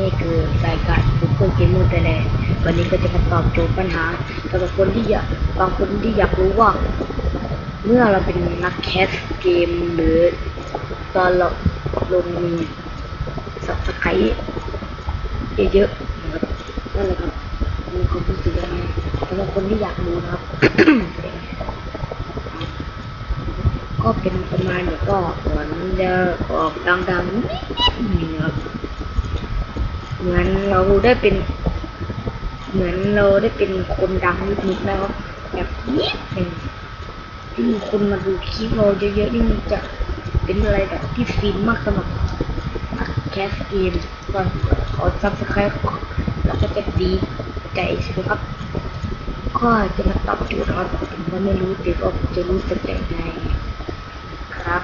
นี่คือรายการ Google Gamer Thailand วันนี้ก็จะมาตอบโจทย์ปัญหาสำหรับคนที่อยากบางคนที่อยากรู้ว่า เมื่อเราเป็นนักแคสเกมหรือตอนเราลงมีสับสไครเยอะๆนะครับนั่นแหละครับมีความรู้สึกยังไงสำหรับคนที่อยากรู้นะครับ ก็เป็นประมาณเดี๋ยวก็เหมือนจะออกดังๆนิดๆนึงครับ เหมือนเราได้เป็น เหมือนเราได้เป็นคนดังนิดๆแล้วแบบนิดหนึ่งที่มีคนมาดูคลิปเราเยอะๆนี่มันจะเป็นอะไรแบบที่ฟินมากสำหรับแคสเกมก็ขอซับสไครต์แล้วก็จะดีใจใช่ไหมครับ ก็จะมาตอบโจทย์นะครับผมก็ไม่รู้แต่ก็จะรู้สึกยังไงครับ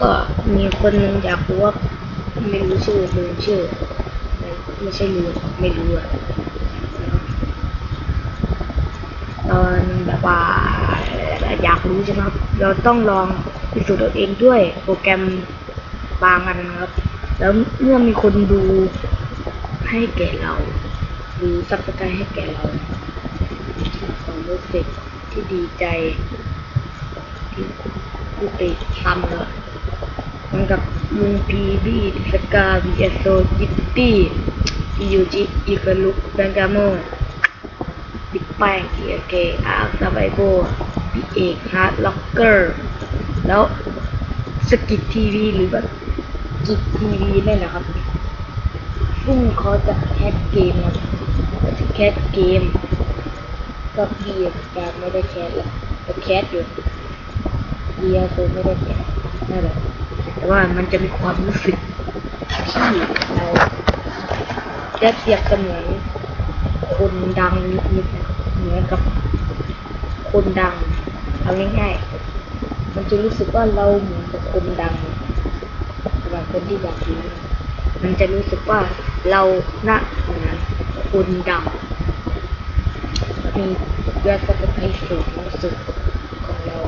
ก็มีคนหนึ่งอยากรู้ว่า ไม่รู้ชื่อลืมชื่อ ไม่ใช่ลืมไม่รู้อะตอนแบบว่าอยากรู้ใช่ไหมครับ เราต้องลองพิสูจน์ตัวเองด้วยโปรแกรมบางอันนะครับ แล้วเมื่อมีคนดูให้แก่เรา หรือซับสไครต์ให้แก่เราความรู้สึกที่ดีใจ ที่ที่ไปทำเลย มันกับลุงพีบีสกาบีเอสโซจิตตี้ที่ยูจิอีกลุกแบงกาโมบิ๊กแป้งเอเคอาร์ซาไบโบพี่เอกฮาร์ดล็อกเกอร์ แล้วสกิททีวีหรือว่ากิททีวีนี่นแหละครับ ซึ่งเขาจะแคสเกมครับจะแคสเกมก็พี่การไม่ได้แคสแล้วแต่แคสอยู่เดียคือไม่ได้แคสนั่นแหละ แต่ว่ามันจะมีความรู้สึกที่เราจะเปรียบเสมือนคนดังนิดๆเหมือนกับคนดังเอาง่ายๆมันจะรู้สึกว่าเราเหมือนกับคนดังสำหรับคนที่อยากรู้มันจะรู้สึกว่าเราหน้าเหมือนคนดังมียอดซับสไครต์สูงสุดของเรา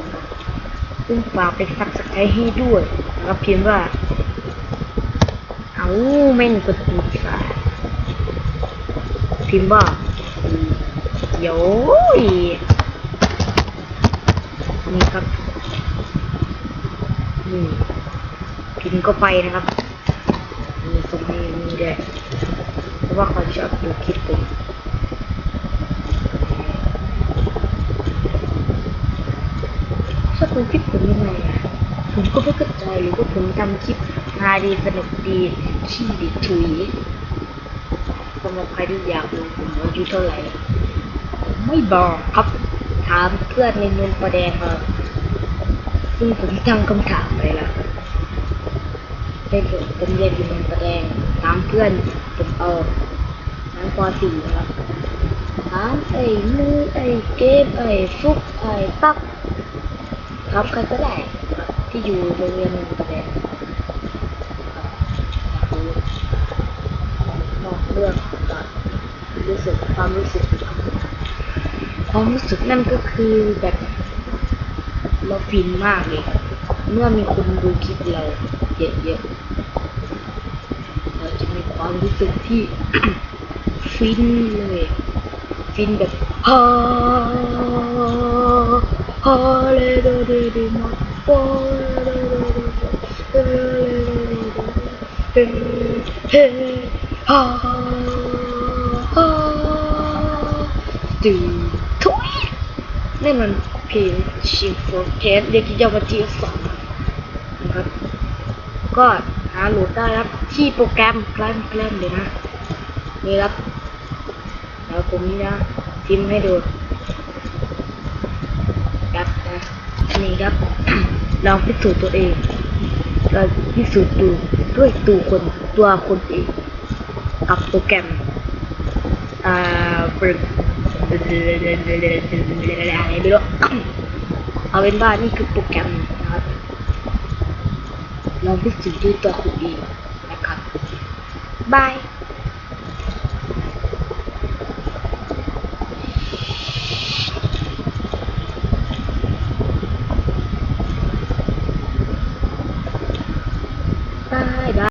ซึ่งฝากเป็นซับสไครต์ให้ด้วย นะครับพิมพ์ว่า เอาเม่นกดติดสายพิมพ์ว่าโย้ยนี่ครับนี่พิมพ์ก็ไปนะครับมีตรงนี้มีด้วยเพราะว่าเขาชอบดูคลิปผมชอบดูคลิปผมยังไงอะ ผมก็ไม่เข้าใจหรือว่าผมทำคลิปฮาดีสนุกดีขี้ดิถุยสำหรับใครที่อยากรู้ผมอายุเท่าไหร่ไม่บอกครับถามเพื่อนในเมือประแดงครับซึ่งผมตั้งคำถามไปแล้วได้ผมผมเรียนอยู่เมือประแดงถามเพื่อนผมเอาน้ำป .4 ครับถามไอ้มือไอ้เกมไอ้ฟุกไอ้ปักครับใครก็ได้ครั ที่อยู่โรงเรียนประแดงครับอยากรู้นอกเรื่องก่อนรู้สึกความรู้สึกความรู้สึกนั่นก็คือแบบเราฟินมากเลย เมื่อมีคนดูคลิปเราเยอะๆเราจะมีความรู้สึกที่ฟินเลยฟินแบบฮาฮาเลโดเดเดมาโอเลโดเดเด เดเฮฮ่าฮ่าตื่นทุยนี่มันเพลงชิฟโฟเทสเด็กที่จะมาจีสองนะครับ ก็หาโหลดได้ครับ ที่โปรแกรมแกล้มแกล้มเลยนะ นี่ครับแล้วผมนี่นะพิมพ์ให้ดูครับนะนี่ครับลองพิสูจน์ตัวเองเราพิสูจน์ดู ด้วยตัวคนตัวคนเองกับโปรแกรมอ่าเปิดอะไรไม่รู้เอาเป็นว่านี่คือโปรแกรมนะครับลองพิสูจน์ด้วยตัวคุณเองนะครับบาย